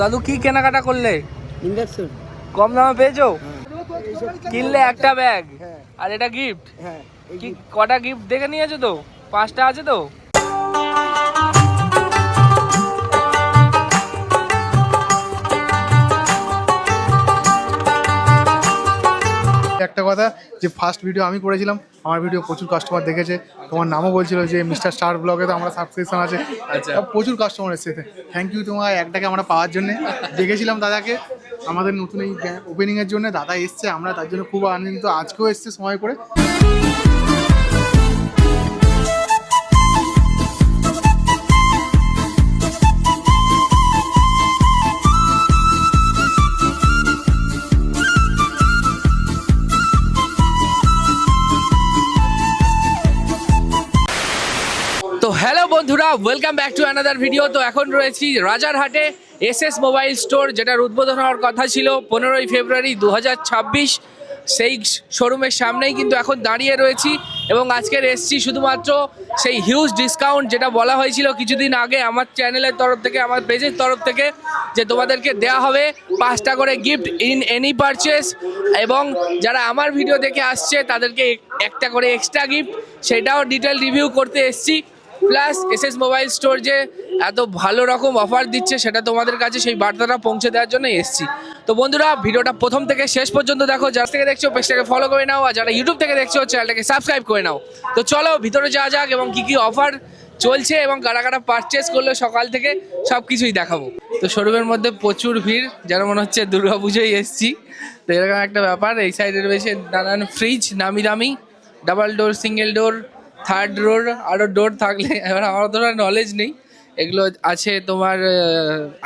দাদু কি কেনাকাটা করলে? ইন্ডাকশন। কম দামে পেয়েছ? কিনলে একটা ব্যাগ। হ্যাঁ। আর এটা গিফট হ্যাঁ কি কটা গিফট দেখে নিয়েছো তো? পাঁচটা আছে তো? একটা কথা যে ফার্স্ট ভিডিও আমি করেছিলাম আমার ভিডিও প্রচুর কাস্টমার দেখেছে। তোমার নামও বলছিল যে মিস্টার স্টার ব্লগে তো আমরা সাবস্ক্রিপশন আছে। আচ্ছা। প্রচুর কাস্টমার এসেছে। থ্যাংক ইউ তোমার একটাকে আমরা পাওয়ার জন্য। দেখেছিলাম দাদাকে আমাদের নতুন এই ওপেনিংয়ের জন্য দাদা এসছে আমরা তার জন্য খুব আনন্দিত। আজকেও এসছে সময় করে। Welcome back to another video তো এখন রয়েছি রাজারহাটে এস এস মোবাইল স্টোর, যেটার উদ্বোধন হওয়ার কথা ছিল পনেরোই ফেব্রুয়ারি দু হাজার ছাব্বিশ। সেই শোরুমের সামনেই কিন্তু এখন দাঁড়িয়ে রয়েছি এবং আজকের এসছি শুধুমাত্র সেই হিউজ ডিসকাউন্ট যেটা বলা হয়েছিল কিছুদিন আগে আমার চ্যানেলের তরফ থেকে, আমার পেজের তরফ থেকে, যে তোমাদেরকে দেওয়া হবে পাঁচটা করে গিফট ইন এনি পারচেস এবং যারা আমার ভিডিও দেখে আসছে, তাদেরকে একটা করে এক্সট্রা গিফট সেটাও ডিটেল রিভিউ করতে এসছি। Plus S S mobile store যে এত ভালো রকম অফার দিচ্ছে, সেটা তোমাদের কাছে সেই বার্তাটা পৌঁছে দেওয়ার জন্য এসেছি। তো বন্ধুরা, ভিডিওটা প্রথম থেকে শেষ পর্যন্ত দেখো, যার থেকে দেখছ পেজটাকে ফলো করে নাও, আর যারা ইউটিউব থেকে দেখছ চ্যানেলটাকে সাবস্ক্রাইব করে নাও। তো চলো, ভিতরে যাওয়া যাক এবং কি কি অফার চলছে এবং কারা কারা পারচেস করল সকাল থেকে সব কিছুই দেখাবো। তো শোরুমের মধ্যে প্রচুর ভিড়, যেন মনে হচ্ছে দুর্গা পুজোয় এসছি। তো এরকম একটা ব্যাপার, এই সাইডে রয়েছে নানান ফ্রিজ নামি দামি double door single door third door আরও ডোর থাকলে, এবার আমার অতটা নলেজ নেই। এগুলো আছে তোমার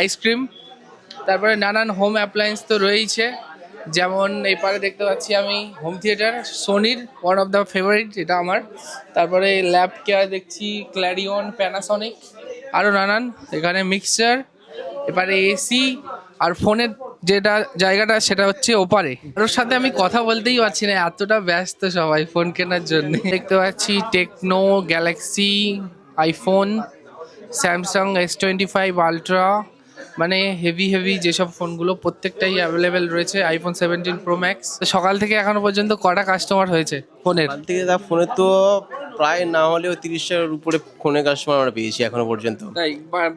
আইসক্রিম তারপরে নানান হোম অ্যাপ্লায়েন্স তো রয়েইছে। যেমন এই পারে দেখতে পাচ্ছি আমি হোম থিয়েটার সোনির ওয়ান অফ দ্য ফেভারিট এটা আমার। তারপরে ল্যাব কেয়ার দেখছি ক্ল্যারিয়ন প্যানাসনিক আরও নানান। এখানে মিক্সচার এবারে এসি আর ফোনের যেটা জায়গাটা, সেটা হচ্ছে ওপারে। ওর সাথে আমি কথা বলতেই পারছি না, এতটা ব্যস্ত সবাই ফোন কেনার জন্য। দেখতে পাচ্ছি Tecno Galaxy iPhone Samsung S twenty five Ultra মানে হেভি হেভি যেসব ফোনগুলো প্রত্যেকটাই অ্যাভেলেবেল রয়েছে আইফোন সেভেন্টিন প্রো ম্যাক্স সকাল থেকে এখনও পর্যন্ত কটা কাস্টমার হয়েছে ফোনের? কাল থেকে তার ফোনে তো প্রায় না হলেও তিরিশটার উপরে ফোনে কাস্টমার আমরা পেয়েছি এখনও পর্যন্ত। তাই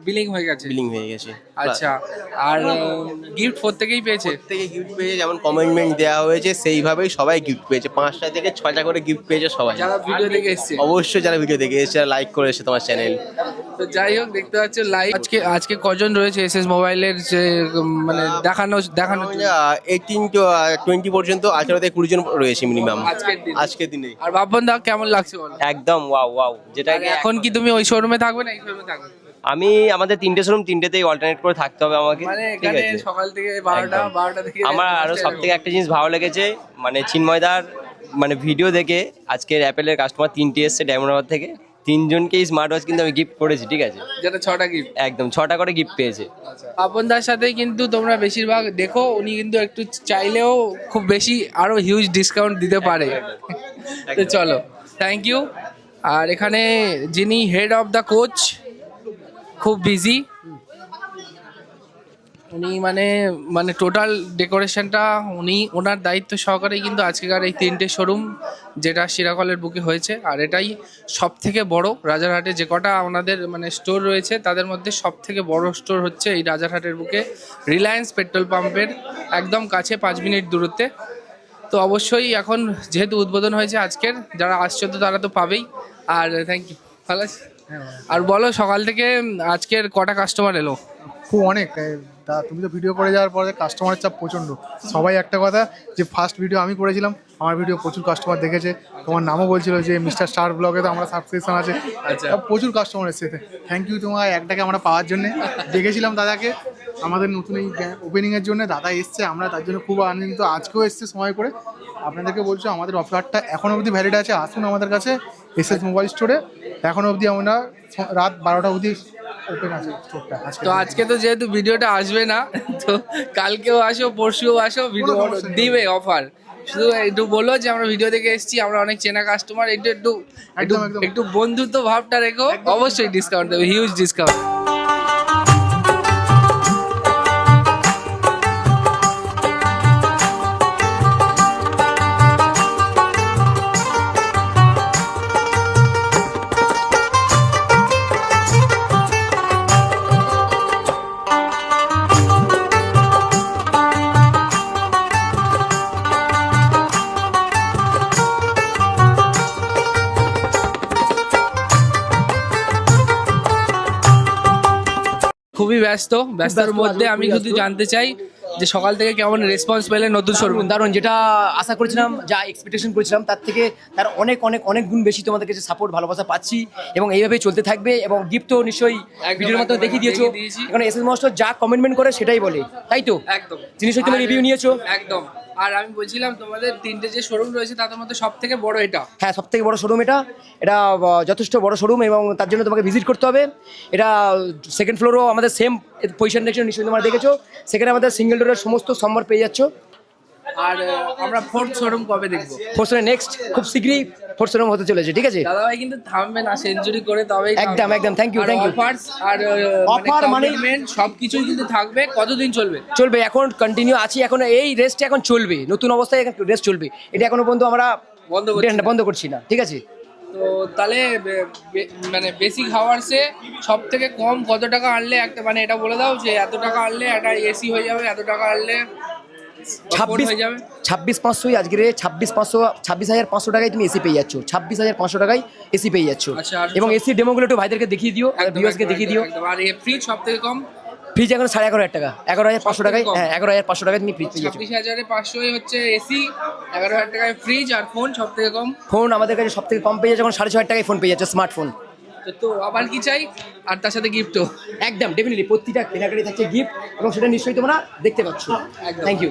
বিলিং হয়ে গেছে। বিলিং হয়ে গেছে। আচ্ছা আর গিফট প্রত্যেকেই পেয়েছে? থেকে গিফট পেয়েছে যেমন কমেন্টমেন্ট দেওয়া হয়েছে সেইভাবেই সবাই গিফট পেয়েছে। পাঁচটা থেকে ছয়টা করে গিফট পেয়েছে সবাই। যারা ভিডিও দেখে এসছে। অবশ্যই যারা ভিডিও দেখে এসেছে লাইক করে এসেছে তোমার চ্যানেল তো যাই হোক দেখতে পাচ্ছ লাইক আজকে আজকে কজন রয়েছে এস এস মোবাইলের যে মানে দেখানো দেখানো এইটিন টু টোয়েন্টি পর্যন্ত আঠারো থেকে কুড়ি জন রয়েছে মিনিমাম আজকের দিনে। আজকের দিনে আর বাপন দা কেমন লাগছে বলো? একদম ওয়াও ওয়াও যেটা এখন কি তুমি ওই শোরুমে থাকবে না এই শোরুমে থাকবে? আমি আমাদের তিনটে শোরুম তিনটেতেই অল্টারনেট করে থাকতে হবে আমাকে মানে ঠিক এখানে আছে? সকাল থেকে বারোটা। বারোটা থেকে আমার আরও সব থেকে একটা জিনিস ভালো লেগেছে মানে চিন্ময়দার মানে ভিডিও দেখে আজকের অ্যাপেলের কাস্টমার তিনটে এসছে ডায়মন্ড থেকে। তিনজনকেই স্মার্ট ওয়াচ কিন্তু আমি গিফট করেছি ঠিক আছে? যেটা ছটা গিফট একদম ছটা করে গিফট পেয়েছে। আপন দার সাথে কিন্তু তোমরা বেশিরভাগ দেখো উনি কিন্তু একটু চাইলেও খুব বেশি আরও হিউজ ডিসকাউন্ট দিতে পারে। তো চলো থ্যাংক ইউ আর এখানে যিনি হেড অফ দ্য কোচ খুব বিজি উনি মানে মানে টোটাল ডেকোরেশনটা উনি, ওনার দায়িত্ব সহকারেই কিন্তু আজকেকার এই তিনটে শোরুম যেটা সিরাকলের বুকে হয়েছে। আর এটাই সব থেকে বড়, রাজারহাটে যে কটা ওনাদের মানে স্টোর রয়েছে, তাদের মধ্যে সব থেকে বড় স্টোর হচ্ছে এই রাজারহাটের বুকে। রিলায়েন্স পেট্রোল পাম্পের একদম কাছে পাঁচ মিনিট দূরত্বে। তো অবশ্যই এখন যেহেতু উদ্বোধন হয়েছে আজকের, যারা আসছে তো তারা তো পাবেই। আর থ্যাংক ইউ ভালো আছিস? আর বলো সকাল থেকে আজকের কটা কাস্টমার এলো? খুব অনেক। তা তুমি তো ভিডিও করে যাওয়ার পরে কাস্টমারের চাপ প্রচণ্ড। সবাই একটা কথা যে ফার্স্ট ভিডিও আমি করেছিলাম আমার ভিডিও প্রচুর কাস্টমার দেখেছে। তোমার নামও বলছিল যে মিস্টার স্টার ব্লগে তো আমরা সাবস্ক্রিপশন আছে। আচ্ছা। প্রচুর কাস্টমার এসেছে। থ্যাংক ইউ তোমার একটাকে আমরা পাওয়ার জন্য। দেখেছিলাম দাদাকে আমাদের নতুন এই ওপেনিংয়ের জন্য। দাদা এসছে আমরা তার জন্য খুব আনন্দিত। আজকেও এসছে সময় করে। আপনাদেরকে বলছো আমাদের অফারটা এখন অবধি ভ্যালিড আছে। আসুন আমাদের কাছে। এস এস মোবাইল স্টোরে। এখন অবধি আমরা রাত বারোটা অবধি ওপেন আছে স্টোরটা। তো আজকে তো যেহেতু ভিডিওটা আসবে না তো কালকেও আসো পরশুও আসো ভিডিও দিবে অফার শুধু একটু বলো যে আমরা ভিডিও দেখে এসেছি আমরা অনেক চেনা কাস্টমার একটু একটু। একটু বন্ধুত্ব ভাবটা রেখো অবশ্যই ডিসকাউন্ট দেবে হিউজ ডিসকাউন্ট ব্যস্ত ব্যস্তার মধ্যে আমি শুধু জানতে চাই যে সকাল থেকে কেমন রেসপন্স পেলেন নতুন শোরুম দারুণ যেটা আশা করেছিলাম যা এক্সপেকটেশন করেছিলাম তার থেকে তার অনেক অনেক অনেক গুণ বেশি তোমাদের কাছে সাপোর্ট ভালোবাসা পাচ্ছি এবং এইভাবেই চলতে থাকবে এবং গিফট তো নিশ্চয়ই এক ভিডিওর মতো দেখিয়ে দিয়েছ। এখন এস এস মাস্টার যা কমেন্টমেন্ট করে সেটাই বলে তাই তো? একদম। জিনিস তুমি রিভিউ নিয়েছো? একদম। আর আমি বলছিলাম তোমাদের তিনটে যে শোরুম রয়েছে, তাদের মধ্যে সব থেকে বড় এটা। হ্যাঁ সব থেকে বড় শোরুম এটা। এটা যথেষ্ট বড় শোরুম এবং তার জন্য তোমাকে ভিজিট করতে হবে। এটা সেকেন্ড ফ্লোরও আমাদের সেম পজিশন দেখছ নিশ্চয়ই তোমরা দেখেছ। সেখানে আমাদের সিঙ্গেল ডোরের সমস্ত সম্বর পেয়ে যাচ্ছ। আর আমরা ফোর্থ শোরুম কবে দেখব? ফোর্থ নেক্সট খুব শীঘ্রই ফোর্থ শোরুম হতে চলেছে ঠিক আছে? দাদাভাই কিন্তু থামবে না সেঞ্চুরি করে তবেই একদম, একদম, thank you, thank you. Offers R offer মানে- মানে সবকিছুই কিন্তু থাকবে কতদিন চলবে? চলবে এখন কন্টিনিউ আছি এখন এই রেস্ট এখন চলবে নতুন অবস্থায় রেস্ট চলবে। এটা এখনও পর্যন্ত আমরা বন্ধ করছি না। বন্ধ করছি না ঠিক আছে? তো তাহলে মানে বেসিক হাওয়ার্সে সব থেকে কম কত টাকা আনলে একটা মানে এটা বলে দাও যে এত টাকা আনলে একটা এসি হয়ে যাবে এত টাকা আনলে ছাব্বিশ ছাব্বিশ পাঁচশোই আজকে ছাব্বিশ পাঁচশো ছাব্বিশ হাজার পাঁচশো টাকায় তুমি এসি পেয়ে যাচ্ছ। ছাব্বিশ হাজার পাঁচশো টাকায় এসি পেয়ে যাচ্ছ। আচ্ছা, এবং এসি ডেমোগুলো একটু ভাইদেরকে দেখিয়ে দিও ভিউয়ার্সকে দেখিয়ে দিও। আর ফ্রিজ সব থেকে কম? ফ্রিজ এখন সাড়ে এগারো হাজার টাকা। এগারো হাজার পাঁচশো টাকায় হ্যাঁ এগারো হাজার পাঁচশো টাকায় তুমি ফ্রিজ পেয়ে যাচ্ছ। হাজারে পাঁচশোই হচ্ছে এসি এগারো হাজার টাকায় ফ্রিজ আর ফোন সব থেকে কম? ফোন আমাদের কাছে সব থেকে কম পেয়ে যাচ্ছে এখন সাড়ে ছ হাজার টাকায় ফোন পেয়ে যাচ্ছে স্মার্টফোন তো তো আবার কি চাই? আর তার সাথে গিফটও একদম ডেফিনেটলি প্রতিটা কেনাকাটি থাকছে গিফট এবং সেটা নিশ্চয়ই তোমরা দেখতে পাচ্ছ। থ্যাংক ইউ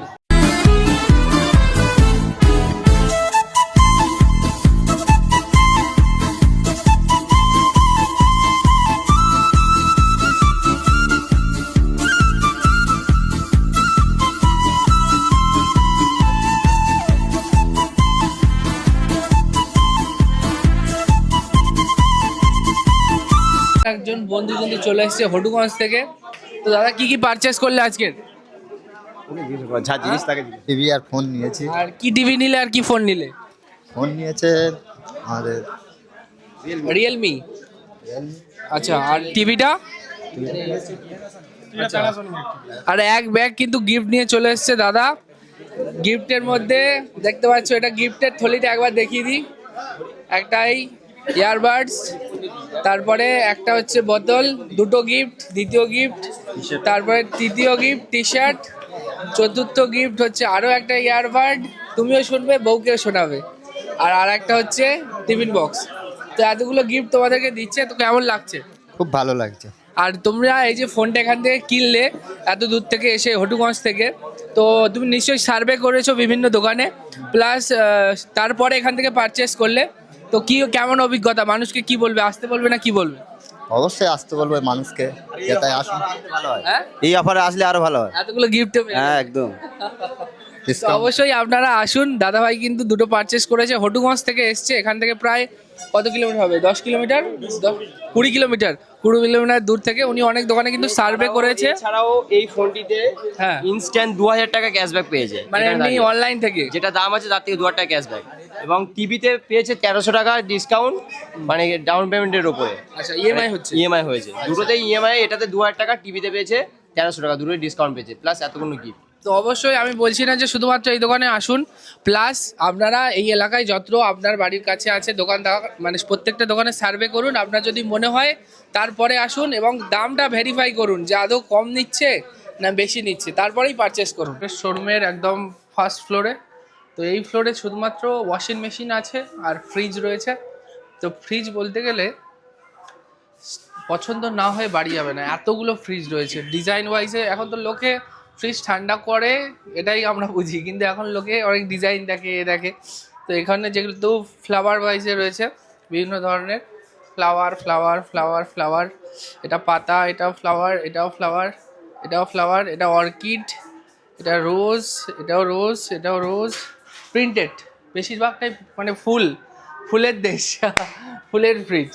একজন বন্ধু কিন্তু চলে এসেছে হটুগঞ্জ থেকে। তো দাদা কি কি পারচেস করলে আজকে? যা জিনিস তাকে টিভি আর ফোন নিয়েছি। আর কি টিভি নিলে আর কি ফোন নিলে? ফোন নিয়েছে আমাদের রিয়েলমি আচ্ছা আর টিভিটা? আর এক ব্যাগ কিন্তু গিফট নিয়ে চলে এসেছে দাদা। গিফটের মধ্যে দেখতে পাচ্ছ এটা গিফটের থলিটা একবার দেখিয়ে দিই। একটাই ইয়ারবাডস তারপরে একটা হচ্ছে বোতল দুটো গিফট দ্বিতীয় গিফট তারপরে তৃতীয় গিফট টি শার্ট চতুর্থ গিফট হচ্ছে আরও একটা ইয়ারবাড তুমিও শুনবে বউকেও শোনাবে। আর আর একটা হচ্ছে টিফিন বক্স। তো এতগুলো গিফট তোমাদেরকে দিচ্ছে তো কেমন লাগছে? খুব ভালো লাগছে। আর তোমরা এই যে ফোনটা এখান থেকে কিনলে এত দূর থেকে এসে হটুগঞ্জ থেকে তো তুমি নিশ্চয়ই সার্ভে করেছ বিভিন্ন দোকানে প্লাস তারপরে এখান থেকে পারচেস করলে তো কি কেমন অভিজ্ঞতা? মানুষকে কি বলবে? আসতে বলবে না কি বলবে? অবশ্যই আসতে বলবে মানুষকে যাতে আসুন। ভালো হয়? হ্যাঁ এই অফারে আসলে আরও ভালো হয়। এতগুলো গিফট হ্যাঁ একদম। অবশ্যই আপনারা আসুন। দাদাভাই কিন্তু দুটো পারচেস করেছে। হটুগঞ্জ থেকে এসছে। এখান থেকে প্রায় কত কিলোমিটার হবে? দশ কিলোমিটার কুড়ি কিলোমিটার কুড়ি কিলোমিটার দূর থেকে। উনি অনেক দোকানে কিন্তু সার্ভে করেছে। এছাড়াও এই ফোনটিতে হ্যাঁ। ইনস্ট্যান্ট দু হাজার টাকা ক্যাশব্যাক পেয়েছে মানে এমনি অনলাইন থেকে। যেটা দাম আছে তার থেকে দু হাজার টাকা ক্যাশব্যাক এবং টিভিতে পেয়েছে তেরোশো টাকা ডিসকাউন্ট মানে ডাউন পেমেন্টের ওপরে আচ্ছা ইএমআই হচ্ছে? ইএমআই হয়েছে। দুটোতেই ইএমআই এটাতে দু হাজার টাকা টিভিতে পেয়েছে তেরোশো টাকা দুটোই ডিসকাউন্ট পেয়েছে প্লাস এতগুলো গিফট তো অবশ্যই আমি বলছি না যে শুধুমাত্র এই দোকানে আসুন প্লাস আপনারা এই এলাকায় যত আপনার বাড়ির কাছে আছে দোকান মানে প্রত্যেকটা দোকানে সার্ভে করুন আপনার যদি মনে হয় তারপরে আসুন এবং দামটা ভেরিফাই করুন যে আদৌ কম নিচ্ছে না বেশি নিচ্ছে তারপরেই পারচেস করুন। শোরুমের একদম ফার্স্ট ফ্লোরে তো এই ফ্লোরে শুধুমাত্র ওয়াশিং মেশিন আছে আর ফ্রিজ রয়েছে। তো ফ্রিজ বলতে গেলে পছন্দ না হয়ে বাড়ি যাবে না, এতগুলো ফ্রিজ রয়েছে। ডিজাইন ওয়াইজে এখন তো লোকে ফ্রিজ ঠান্ডা করে, এটাই আমরা বুঝি, কিন্তু এখন লোকে অনেক ডিজাইন দেখে, এ দেখে। তো এখানে যেগুলো তো ফ্লাওয়ার ওয়াইজে রয়েছে, বিভিন্ন ধরনের ফ্লাওয়ার ফ্লাওয়ার ফ্লাওয়ার ফ্লাওয়ার এটা পাতা, এটাও ফ্লাওয়ার এটাও ফ্লাওয়ার এটাও ফ্লাওয়ার এটা অর্কিড এটা রোজ এটাও রোজ এটাও রোজ প্রিন্টেড বেশিরভাগটাই মানে ফুল, ফুলের দেশ, ফুলের ফ্রিজ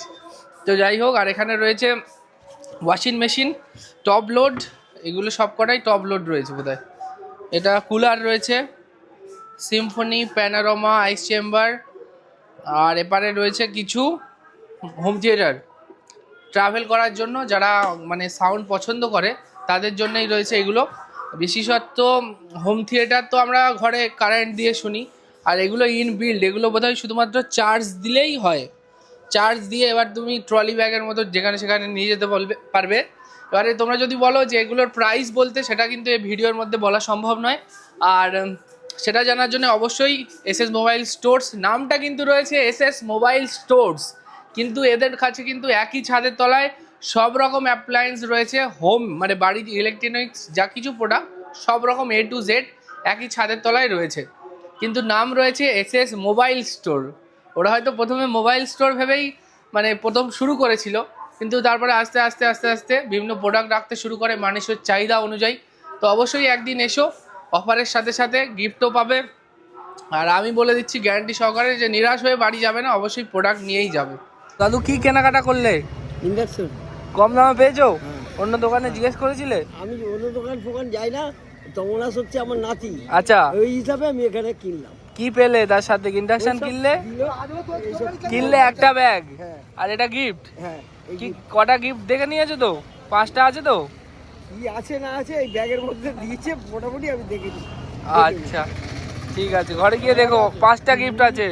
তো যাই হোক, আর এখানে রয়েছে ওয়াশিং মেশিন টপ লোড এগুলো সব কটাই টপ লোড রয়েছে বোধহয়। এটা কুলার রয়েছে সিম্ফনি প্যানারোমা আইস চেম্বার আর এপারে রয়েছে কিছু হোম থিয়েটার ট্রাভেল করার জন্য যারা মানে সাউন্ড পছন্দ করে, তাদের জন্যই রয়েছে এগুলো। বিশেষত হোম থিয়েটার তো আমরা ঘরে কারেন্ট দিয়ে শুনি, আর এগুলো ইন বিল্ড এগুলো বোধহয় শুধুমাত্র চার্জ দিলেই হয়। চার্জ দিয়ে এবার তুমি ট্রলি ব্যাগের মতো যেখানে সেখানে নিয়ে যেতে বলবে, পারবে। এবারে তোমরা যদি বলো যে এগুলোর প্রাইস বলতে, সেটা কিন্তু এই ভিডিওর মধ্যে বলা সম্ভব নয়। আর সেটা জানার জন্য অবশ্যই এস এস মোবাইল স্টোর্স নামটা কিন্তু রয়েছে এস এস মোবাইল স্টোর্স কিন্তু এদের কাছে কিন্তু একই ছাদের তলায় সব রকম অ্যাপ্লায়েন্স রয়েছে হোম মানে বাড়ির ইলেকট্রনিক্স যা কিছু প্রোডাক্ট সব রকম এ টু জেড একই ছাদের তলায় রয়েছে। কিন্তু নাম রয়েছে এস এস মোবাইল স্টোর ওরা হয়তো প্রথমে মোবাইল স্টোর ভেবেই মানে প্রথম শুরু করেছিল, কিন্তু তারপরে আস্তে আস্তে আস্তে আস্তে বিভিন্ন প্রোডাক্ট রাখতে শুরু করে মানুষের চাহিদা অনুযায়ী। তো অবশ্যই একদিন এসো অফারের সাথে সাথে গিফটও পাবে। আর আমি বলে দিচ্ছি গ্যারান্টি সহকারে যে নিরাশ হয়ে বাড়ি যাবে না, অবশ্যই প্রোডাক্ট নিয়েই যাবে। দাদু, কি কেনাকাটা করলে? ইন্ডাকশন কম দামে পেয়েছ? অন্য দোকানে জিজ্ঞেস করেছিলে? আমি অন্য দোকান ফোকান যাই না তমনাস হচ্ছে আমার নাতি। আচ্ছা। ওই হিসাবে আমি এখানে কিনলাম। কি পেলে তার সাথে? ইন্ডাকশন কিনলে? কিনলে একটা ব্যাগ আর এটা গিফট হ্যাঁ কি কটা গিফট দেখে নিয়েছো তো? পাঁচটা আছে তো? কি আছে না আছে এই ব্যাগের মধ্যে দিয়েছে মোটামুটি আমি দেখেছি আচ্ছা ঠিক আছে ঘরে গিয়ে দেখো পাঁচটা গিফট আছে।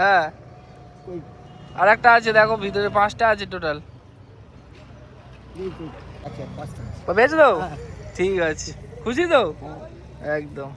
হ্যাঁ। আর একটা আছে দেখো ভিতরে পাঁচটা আছে টোটাল আচ্ছা পেয়েছ তো ঠিক আছে। খুশি তো? একদম।